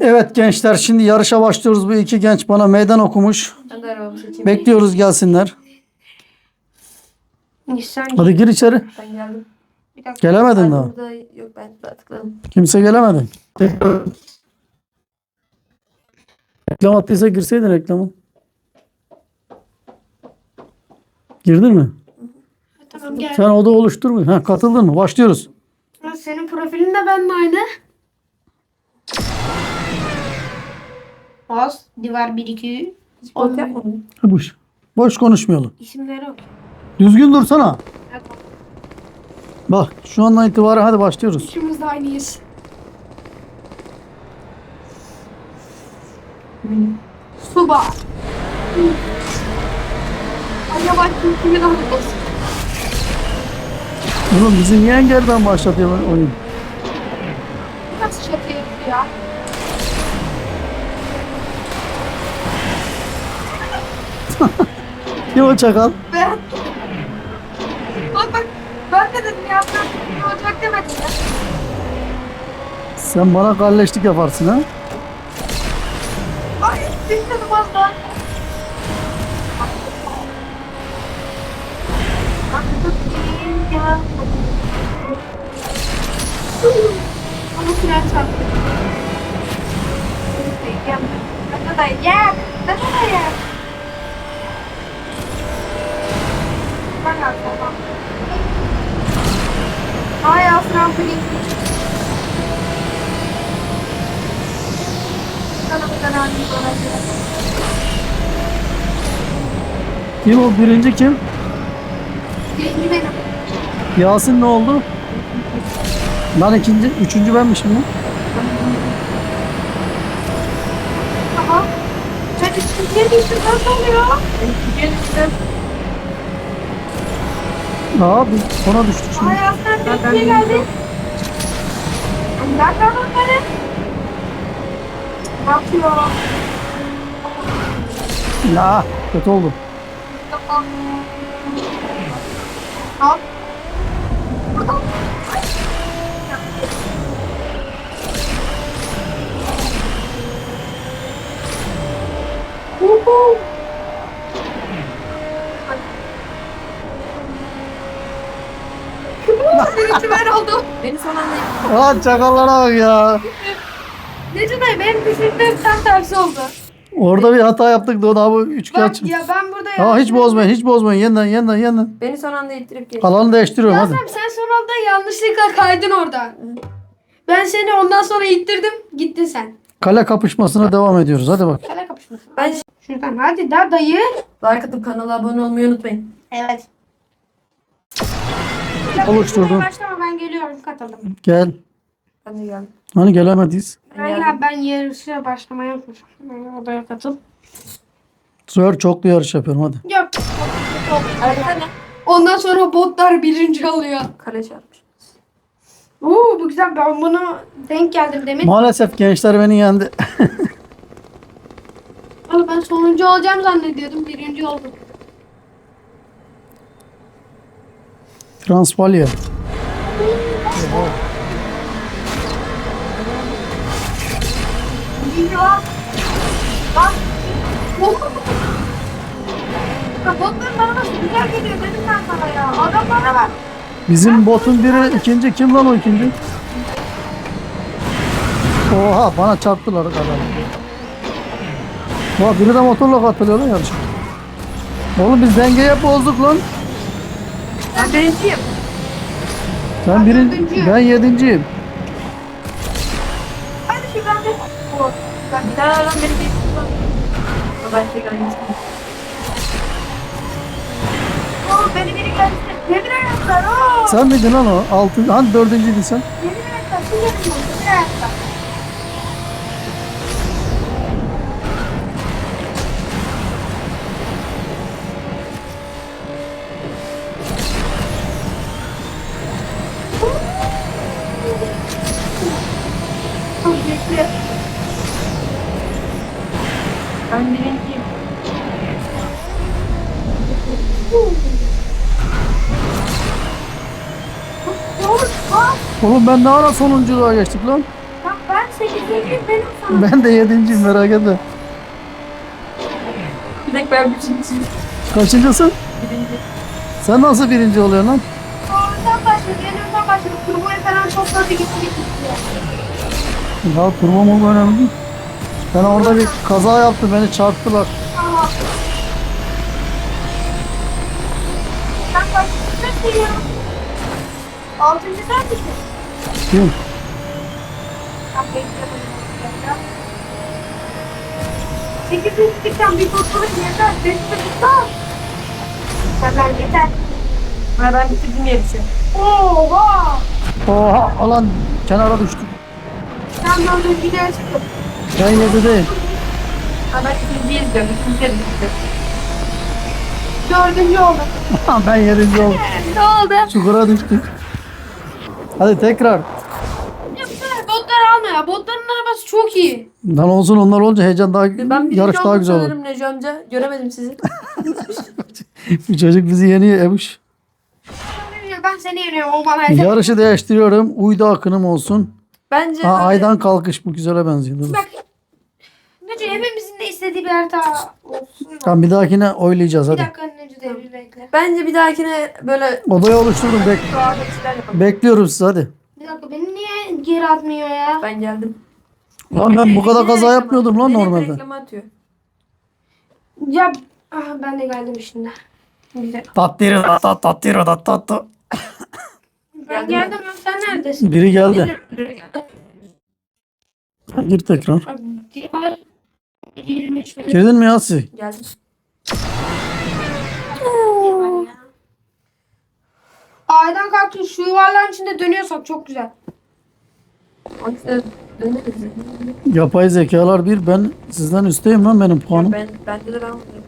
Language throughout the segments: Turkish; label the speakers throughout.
Speaker 1: Evet gençler şimdi yarışa başlıyoruz. Bu iki genç bana meydan okumuş. Bekliyoruz gelsinler. Hadi gir içeri.
Speaker 2: Ben geldim.
Speaker 1: Gelemedin daha.
Speaker 2: burada yok ben daha tıkladım.
Speaker 1: Kimse gelemedi. Reklam attıysa girseydin reklamı. Girdin mi?
Speaker 3: Tamam.
Speaker 1: Sen oda oluştur mu? Ha, katıldın mı? Başlıyoruz.
Speaker 3: Senin profilin de benimle aynı. Bas. Divar 1 2
Speaker 2: Hiç bot yapmadım.
Speaker 1: Boş. Boş konuşmayalım.
Speaker 3: İsimleri yok.
Speaker 1: Düzgün dursana.
Speaker 3: Evet.
Speaker 1: Bak şu andan itibaren hadi başlıyoruz.
Speaker 3: İkimiz de aynıyız. Suba. Acaba kim kimin arabası?
Speaker 1: Oğlum bizi niye engelden başlatıyor oyun?
Speaker 3: Nasıl şaka yapıyor ya?
Speaker 1: Kim o çakal?
Speaker 3: Ben... Bak bak. Ben de dedim ya. Ben ne olacak demedim ya.
Speaker 1: Sen bana kalleşlik yaparsın ha?
Speaker 3: Ay dinledim az daha. Ama fren çarptı. Gel. Hadi da gel. Hadi da gel. Ben yapacağım. Ay ya fren fren. Sana bu kadar olacak.
Speaker 1: Kim o birinci kim?
Speaker 3: Birinci benim.
Speaker 1: Yasin ne oldu? Lan ikinci, üçüncü benmişim lan.
Speaker 3: Tamam. Sen ikinciye geçtin nasıl oluyor?
Speaker 2: Geliştim.
Speaker 1: Aa biz sona düştük şimdi.
Speaker 3: Ay aslında ikinciye geldin. Nereden onları? Ne yapıyor?
Speaker 1: Ya kötü oldu.
Speaker 3: Buradan. Uhu. Birinci ben oldum.
Speaker 2: Beni son anda
Speaker 1: Aa çakallara bak ya.
Speaker 3: Nece dayı benim düşündüğüm tam tersi oldu.
Speaker 1: Orada bir hata yaptık da o da bu.
Speaker 3: Bak ya ben burada
Speaker 1: Aa hiç bozmayın hiç bozmayın yeniden yeniden yeniden.
Speaker 2: Beni son anda ittirip geçti.
Speaker 1: Alanı değiştiriyorum hadi.
Speaker 3: Sen son anda yanlışlıkla kaydın oradan. Ben seni ondan sonra ittirdim. Gittin sen.
Speaker 1: Kale kapışmasına devam ediyoruz hadi bak.
Speaker 3: Kale kapışması.
Speaker 2: Ben
Speaker 3: Şuradan hadi da dayı.
Speaker 2: like atıp kanala abone olmayı unutmayın.
Speaker 3: Evet.
Speaker 1: Oluşturdum.
Speaker 3: Başlama ben geliyorum katıldım.
Speaker 1: Gel.
Speaker 2: Ben de geldim.
Speaker 1: Hani gelemediyiz.
Speaker 3: Ben, ya, ben yarışa başlamaya yapmışım. Odaya katıl.
Speaker 1: Zor çoklu yarış yapıyorum hadi.
Speaker 3: Yok.
Speaker 2: Ne?
Speaker 3: Ondan sonra botlar birinci oluyor.
Speaker 2: Kale çarpmış.
Speaker 3: Oo bu güzel. Ben bunu denk geldim demek.
Speaker 1: Maalesef gençler beni yendi.
Speaker 3: Ama ben sonuncu olacağım zannediyordum. Birinci oldum.
Speaker 1: Transpalya.
Speaker 3: Birinci var. Bak. Ya Botların bana nasıl güzel geliyor dedim ben sana ya. Adamlara bak.
Speaker 1: Bizim botun biri ikinci. Kim lan o ikinci? Oha bana çarptılar adam. Oha biri de motorla katılıyor lan yarışa. Oğlum biz dengeyi hep bozduk lan.
Speaker 2: Ben birinciyim.
Speaker 1: Sen birinci, ben yedinciyim.
Speaker 2: O. Ben bir tane adam beni geçti. Ben tekrar geçtim.
Speaker 3: Oo beni biri geldi. Yemin ayaklar. Oo.
Speaker 1: Sen miydin lan o? Altın, hani dördüncüydün sen?
Speaker 3: Yemin ayaklar. Şu yemin Yemin
Speaker 2: Ben birinciyim.
Speaker 1: Oğlum ben ne ara sonunculuğa geçtik lan?
Speaker 3: Bak ben sekizinciyim benim sana.
Speaker 1: Ben de yedinciyim merak etme.
Speaker 2: Bir tek ben üçüncü.
Speaker 1: Kaçıncısın?
Speaker 2: Birinci.
Speaker 1: Sen nasıl birinci oluyorsun lan?
Speaker 3: Oradan başladı, yanımdan başladı. Turboyu falan topladı gitti gitti.
Speaker 1: Ya turbo mu önemli değil. Ben orada bir kaza yaptım beni çarptılar.
Speaker 3: Aha. Ben kaçıncı seviyorum? Altıncı sen misin?
Speaker 1: Kim?
Speaker 3: Ben beklemedim. Sekizincilikten bir kurtuluş yeter. De tutar. Hemen yeter.
Speaker 2: Ha ben bitirdim yarışı.
Speaker 3: Oha!
Speaker 1: Oha alan kenara düştük.
Speaker 3: Sen dördüncü geçtin.
Speaker 1: Ben yedi değil.
Speaker 2: Ha ben ikinciyi izliyorum. İkinci yarışı izliyorum.
Speaker 3: Dördüncü oldum.
Speaker 1: ben yedinci oldum.
Speaker 3: Ne oldu?
Speaker 1: Çukura düştük. Hadi tekrar.
Speaker 3: Ya bu sefer botları alma ya. Botların arabası çok iyi.
Speaker 1: Lan olsun onlar olunca heyecan daha
Speaker 2: Ben birinci
Speaker 1: yarış daha
Speaker 2: oldum
Speaker 1: güzel olur.
Speaker 2: sanırım Neco amca. Göremedim sizi.
Speaker 1: Bu çocuk bizi yeniyor Ebuş.
Speaker 3: Ben seni yeniyorum. O bana yeter.
Speaker 1: Yarışı değiştiriyorum. Uydu akınım olsun.
Speaker 2: Bence
Speaker 1: Ha, aydan kalkış bu güzele benziyor. Dur.
Speaker 3: Bak. Nece hepimizin de istediği bir harita olsun.
Speaker 1: Tamam bir dahakine oylayacağız
Speaker 3: Bir
Speaker 1: hadi.
Speaker 3: dakika Nece de bir bekle.
Speaker 2: Bence bir dahakine böyle
Speaker 1: Odayı oluşturdum. Bek
Speaker 2: yapalım.
Speaker 1: bekliyorum sizi hadi.
Speaker 3: Bir dakika beni niye geri atmıyor ya?
Speaker 2: Ben geldim.
Speaker 1: Lan ben bu kadar kaza yapmıyordum lan normalde.
Speaker 2: reklama atıyor.
Speaker 3: Ya ah, ben de geldim şimdi. Güzel.
Speaker 1: Tattiro da tat tattiro da tat tat.
Speaker 3: Ben
Speaker 2: Geldim
Speaker 3: geldim ama sen neredesin?
Speaker 1: Biri geldi. Gir tekrar.
Speaker 3: Diğer 23 benim.
Speaker 1: Girdin mi Yasi?
Speaker 2: Geldim.
Speaker 3: Aydan kalktın şu yuvarlağın içinde dönüyorsak çok güzel.
Speaker 2: Döneriz.
Speaker 1: Yapay zekalar bir ben sizden üstteyim lan benim puanım.
Speaker 2: Ben, bende de ben oradayım.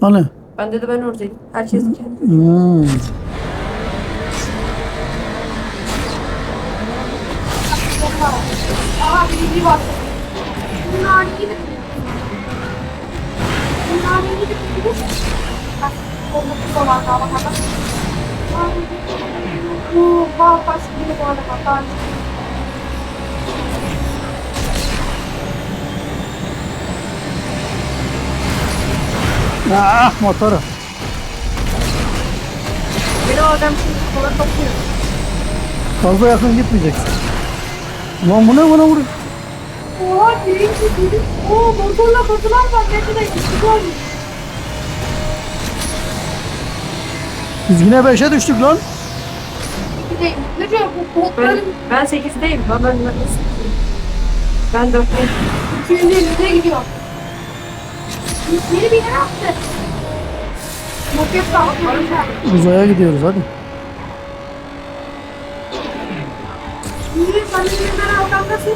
Speaker 1: Hani?
Speaker 2: Bende de ben oradayım. Herkes kendi.
Speaker 1: Hmm.
Speaker 3: Aha birinci bastı. Bunlar gidip. Bunlar gidip gidip. Bak, olması da var daha bakalım. Bu bal pas gibi bu arada bak.
Speaker 1: Ah motoru.
Speaker 2: Beni o adam şimdi kola topluyor.
Speaker 1: Fazla yakın gitmeyeceksin. Lan bu ne bana vuruyor?
Speaker 3: Oha birinci birinci. Oo motorla katılan var. Ne kadar güçlü olmuş.
Speaker 1: Biz yine 5'e düştük lan.
Speaker 3: Diyor bu
Speaker 2: Ben,
Speaker 3: botların
Speaker 2: ben 8'deyim. Ben, ben, ben, ben 4'teyim.
Speaker 3: 250'de gidiyor. Yeni bir yer attı. Motor.
Speaker 1: Uzaya gidiyoruz hadi.
Speaker 3: De ben arkamdasın.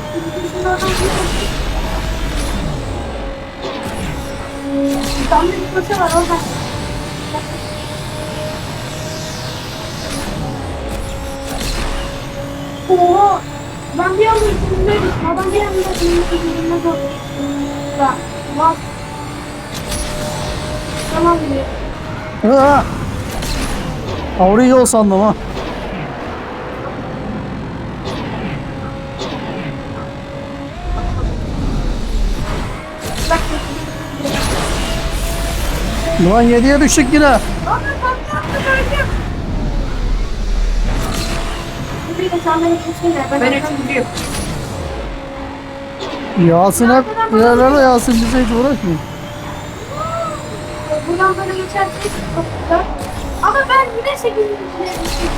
Speaker 3: Şimdi arkamdasın. Tam bir köşe var orada. Oha! Ben bir anda. Adam bir anda üstündeydim. Da. Bak. Tamam diyor.
Speaker 1: Avru yol sandım ha. Ulan 7'ye düştük yine.
Speaker 2: Ben 3'üncüyüm.
Speaker 1: Yasin hep ilerlerde Yasin bize hiç uğraşmıyor.
Speaker 3: Buradan böyle geçersek çok güzel. Ama ben yine 8. düştüm.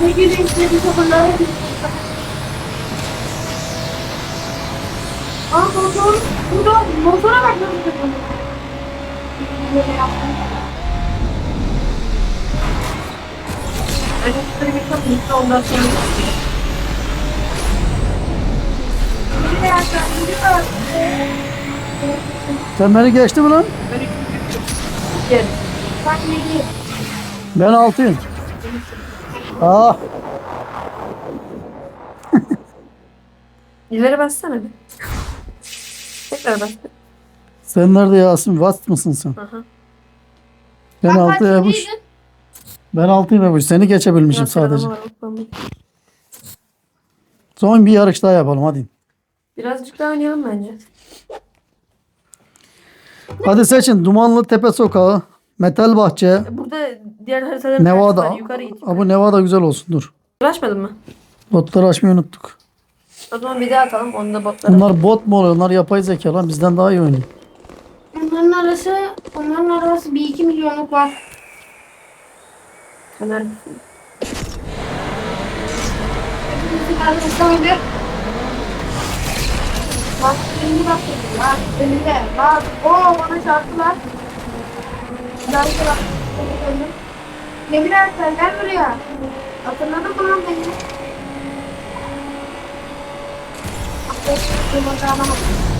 Speaker 3: 8. düştüm kapılara Aa motor, burada motora bak nasıl
Speaker 2: yukarı bir çok mutlu ondan sonra.
Speaker 3: Biri de de var.
Speaker 1: Sen beni geçti mi lan?
Speaker 2: Ben 3'üncüyüm. Gel.
Speaker 3: Ne diyeyim.
Speaker 1: Ben 6'yım. Ah!
Speaker 2: İleri bassana bir. Tekrar bas.
Speaker 1: Sen nerede Yasin? Vast mısın sen?
Speaker 2: Aha.
Speaker 1: Ben
Speaker 3: Bak,
Speaker 1: 6
Speaker 3: bak,
Speaker 1: Ebuş.
Speaker 3: iyiydin.
Speaker 1: Ben 6'yım Ebuş. Seni geçebilmişim
Speaker 2: Biraz
Speaker 1: sadece. Son bir yarış daha yapalım hadi.
Speaker 2: Birazcık daha oynayalım bence.
Speaker 1: Hadi seçin. Dumanlı Tepe Sokağı, Metal Bahçe,
Speaker 2: Burada diğer haritaların
Speaker 1: Nevada.
Speaker 2: var. Yukarı git.
Speaker 1: Aa, bu Nevada güzel olsun dur.
Speaker 2: Uğraşmadın mı?
Speaker 1: Botları açmayı unuttuk.
Speaker 2: O zaman bir daha atalım. Onu da botlara.
Speaker 1: Bunlar bot mu oluyor? Onlar yapay zeka lan. Bizden daha iyi oynuyor.
Speaker 3: Onların arası, onların arası bir iki milyonluk var.
Speaker 2: Fener.
Speaker 3: Bizim arasında Bak şimdi bak. Bak önünde. Bak. Oo bana çarptılar. Bir bak. Ne birer sen gel buraya. Hatırladın mı lan beni? Bak, yumurta alamadım.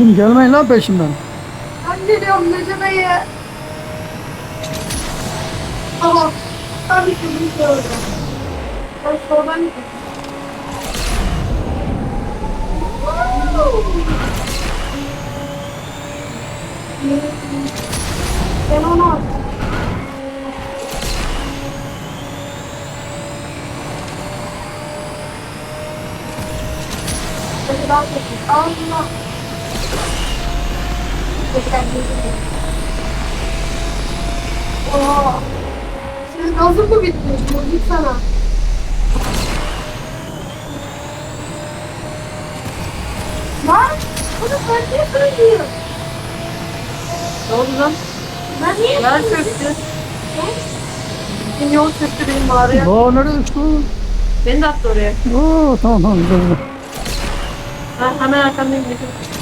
Speaker 1: Oğlum gelmeyin lan peşimden.
Speaker 3: Ben geliyorum Necip Bey'e. Tabii ki bir şey olacak. Ben soldan gidiyorum. Ben onu kötü. Allah. Oo. Senin gazın mı bitti? Mucit sana. Lan! Bunu sen niye söylüyorsun?
Speaker 2: Ne oldu lan?
Speaker 3: Ben niye
Speaker 2: Yer çöktü. Benim yol çöktü benim mağaraya.
Speaker 1: Aa nereye düştü?
Speaker 2: Beni de attı oraya.
Speaker 1: Oo tamam tamam güzel güzel.
Speaker 2: Ben hemen arkamdayım. Necip.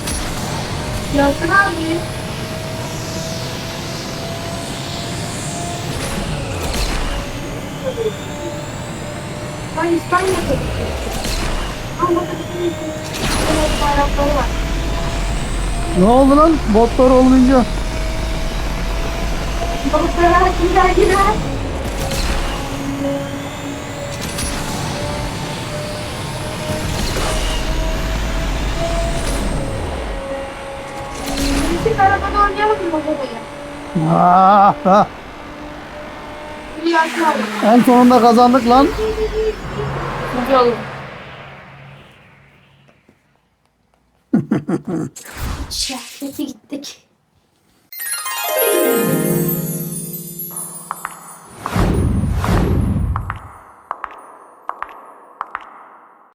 Speaker 3: Yasin abi. Ben İspanya'da Ama bakın bayrakları var.
Speaker 1: Ne oldu lan? Botlar olmayınca.
Speaker 3: Balıklara kimler girer?
Speaker 1: Ah, ah. En sonunda kazandık lan.
Speaker 3: Gidiyorum. Gittik.